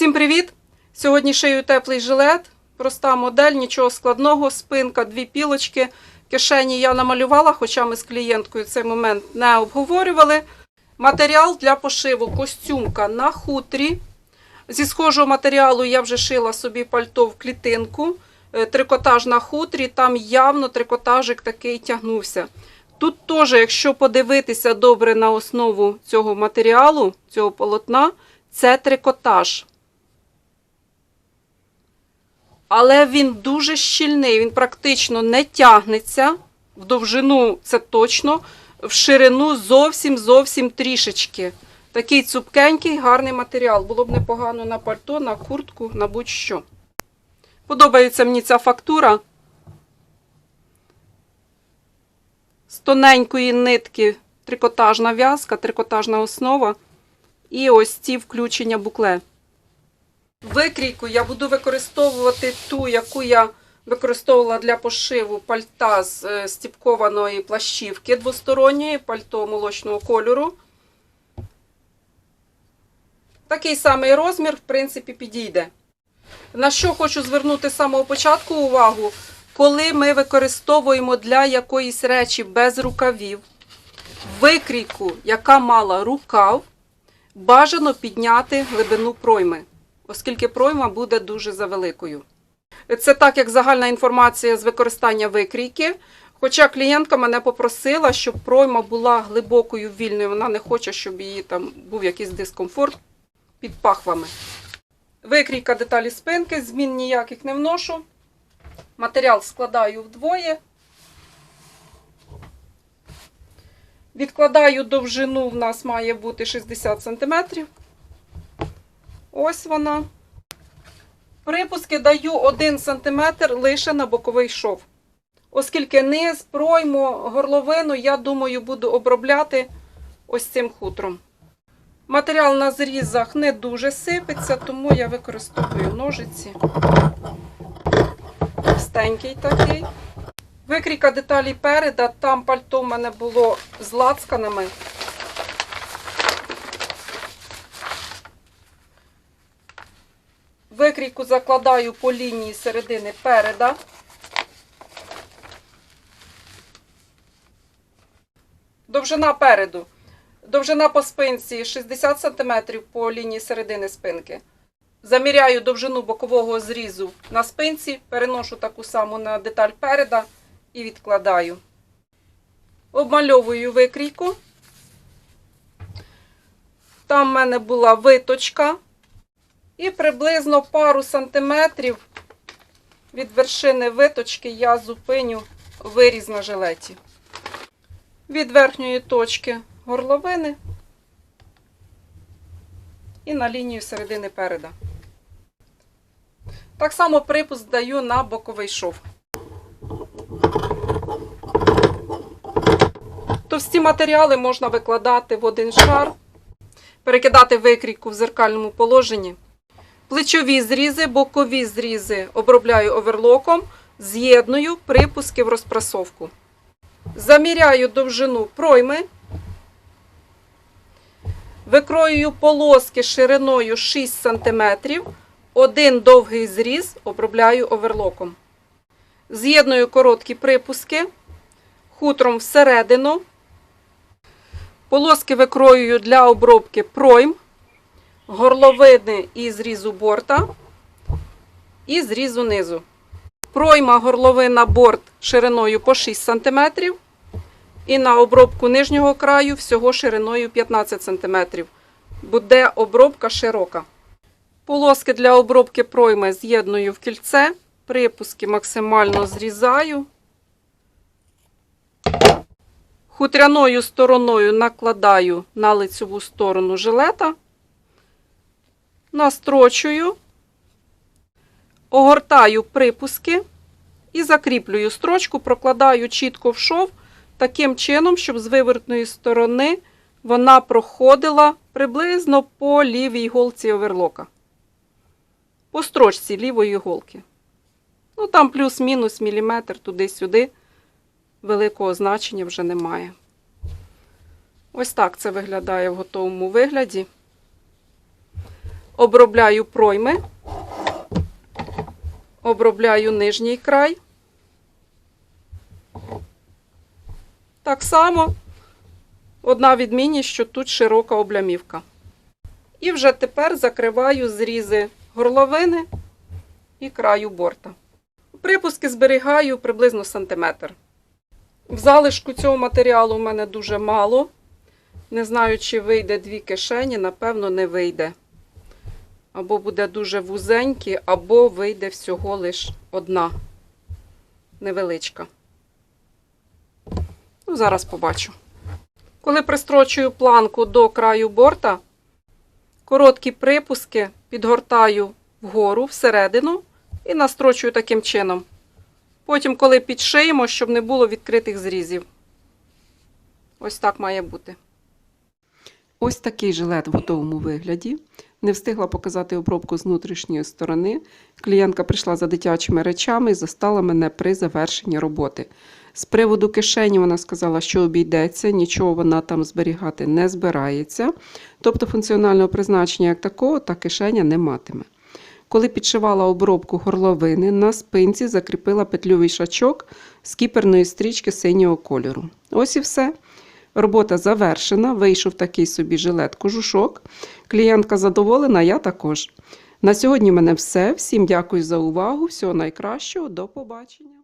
Всім привіт! Сьогодні шию теплий жилет. Проста модель, нічого складного, спинка, дві пілочки. Кишені я намалювала, хоча ми з клієнткою цей момент не обговорювали. Матеріал для пошиву костюмка на хутрі. Зі схожого матеріалу я вже шила собі пальто в клітинку. Е, Трикотаж на хутрі, там явно трикотажик такий тягнувся. Тут теж, якщо подивитися добре на основу цього матеріалу, цього полотна, це трикотаж. Але він дуже щільний, він практично не тягнеться. В довжину це точно, в ширину зовсім зовсім трішечки. Такий цупкенький, гарний матеріал. Було б непогано на пальто, на куртку, на будь-що. Подобається мені ця фактура. З тоненької нитки трикотажна в'язка, трикотажна основа. І ось ці включення букле. Викрійку я буду використовувати ту, яку я використовувала для пошиву пальта з е, стіпкованої плащівки двосторонньої, пальто молочного кольору. Такий самий розмір, в принципі, підійде. На що хочу звернути з самого початку увагу, коли ми використовуємо для якоїсь речі без рукавів викрійку, яка мала рукав, бажано підняти глибину пройми, оскільки пройма буде дуже завеликою. Це так, як загальна інформація з використання викрійки. Хоча клієнтка мене попросила, щоб пройма була глибокою вільною, вона не хоче, щоб її там був якийсь дискомфорт під пахвами. Викрійка деталі спинки, змін ніяких не вношу. Матеріал складаю вдвоє. Відкладаю довжину, в нас має бути 60 см. Ось вона. Припуски даю 1 см лише на боковий шов. Оскільки низ, пройму, горловину, я думаю, буду обробляти ось цим хутром. Матеріал на зрізах не дуже сипеться, тому я використовую ножиці. Товстенький такий. Викрійка деталі переда. Там пальто в мене було з лацканами. Викрійку закладаю по лінії середини переда. Довжина переду. Довжина по спинці 60 см по лінії середини спинки. Заміряю довжину бокового зрізу на спинці, переношу таку саму на деталь переда і відкладаю. Обмальовую викрійку. Там в мене була виточка. І приблизно пару сантиметрів від вершини виточки я зупиню виріз на жилеті. Від верхньої точки горловини і на лінію середини переда. Так само припуск даю на боковий шов. Товсті матеріали можна викладати в один шар, перекидати викрійку в зеркальному положенні. Плечові зрізи, бокові зрізи обробляю оверлоком, з'єдную припуски в розпрасовку. Заміряю довжину пройми. Викроюю полоски шириною 6 см. Один довгий зріз обробляю оверлоком. З'єдную короткі припуски хутром всередину. Полоски викроюю для обробки пройм, горловини і зрізу борта і зрізу низу. Пройма горловина борт шириною по 6 см. І на обробку нижнього краю всього шириною 15 см. Буде обробка широка. Полоски для обробки пройми з'єдную в кільце, припуски максимально зрізаю. Хутряною стороною накладаю на лицеву сторону жилета, настрочую, огортаю припуски і закріплюю строчку, прокладаю чітко в шов таким чином, щоб з вивертної сторони вона проходила приблизно по лівій голці оверлока. По строчці лівої голки. Ну, там плюс-мінус міліметр туди-сюди. Великого значення вже немає. Ось так це виглядає в готовому вигляді. Обробляю пройми, обробляю нижній край. Так само одна відмінність, що тут широка облямівка. І вже тепер закриваю зрізи горловини і краю борта. Припуски зберігаю приблизно сантиметр. В залишку цього матеріалу в мене дуже мало. Не знаю, чи вийде дві кишені, напевно, не вийде. Або буде дуже вузенькі, або вийде всього лиш одна невеличка. Ну, зараз побачу. Коли пристрочую планку до краю борта, короткі припуски підгортаю вгору, всередину і настрочую таким чином. Потім, коли підшиємо, щоб не було відкритих зрізів. Ось так має бути. Ось такий жилет в готовому вигляді. Не встигла показати обробку з внутрішньої сторони. Клієнтка прийшла за дитячими речами і застала мене при завершенні роботи. З приводу кишені вона сказала, що обійдеться, нічого вона там зберігати не збирається. Тобто функціонального призначення як такого та кишеня не матиме. Коли підшивала обробку горловини, на спинці закріпила петлю вішачок з кіперної стрічки синього кольору. Ось і все. Робота завершена, вийшов такий собі жилет кожушок. Клієнтка задоволена, я також. На сьогодні в мене все. Всім дякую за увагу. Всього найкращого, до побачення.